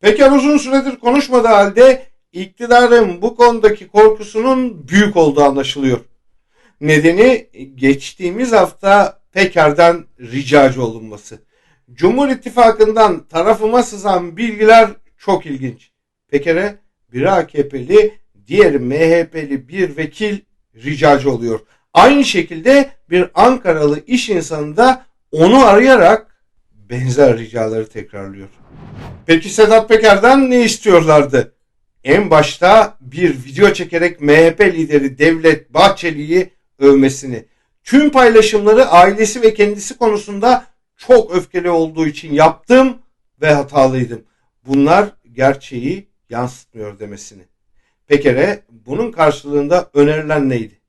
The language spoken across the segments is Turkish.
Peker uzun süredir konuşmadığı halde iktidarın bu konudaki korkusunun büyük olduğu anlaşılıyor. Nedeni geçtiğimiz hafta Peker'den ricacı olunması. Cumhur İttifakı'ndan tarafıma sızan bilgiler çok ilginç. Peker'e bir AKP'li, diğeri MHP'li bir vekil ricacı oluyor. Aynı şekilde bir Ankaralı iş insanı da onu arayarak benzer ricaları tekrarlıyor. Peki Sedat Peker'den ne istiyorlardı? En başta bir video çekerek MHP lideri Devlet Bahçeli'yi övmesini. Tüm paylaşımları ailesi ve kendisi konusunda çok öfkeli olduğu için yaptım ve hatalıydım. Bunlar gerçeği yansıtmıyor demesini. Peker'e bunun karşılığında önerilen neydi?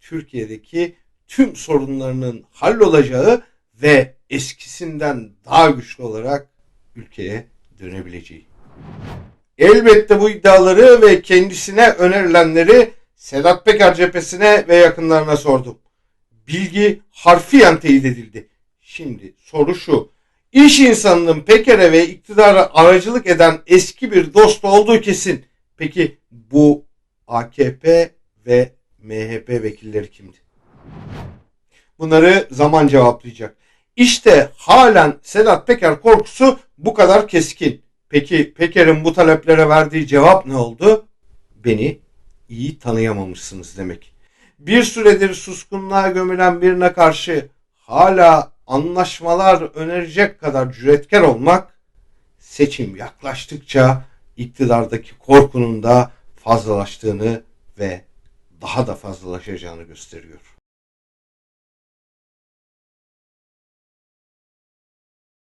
Türkiye'deki tüm sorunlarının hallolacağı ve eskisinden daha güçlü olarak ülkeye dönebileceği. Elbette bu iddiaları ve kendisine önerilenleri Sedat Peker cephesine ve yakınlarına sordum. Bilgi harfiyen teyit edildi. Şimdi soru şu. İş insanının Peker'e ve iktidara aracılık eden eski bir dost olduğu kesin. Peki bu AKP ve MHP vekilleri kimdi? Bunları zaman cevaplayacak. İşte halen Sedat Peker korkusu bu kadar keskin. Peki Peker'in bu taleplere verdiği cevap ne oldu? Beni iyi tanıyamamışsınız demek. Bir süredir suskunluğa gömülen birine karşı hala anlaşmalar önerecek kadar cüretkar olmak seçim yaklaştıkça iktidardaki korkunun da fazlalaştığını ve daha da fazlalaşacağını gösteriyor.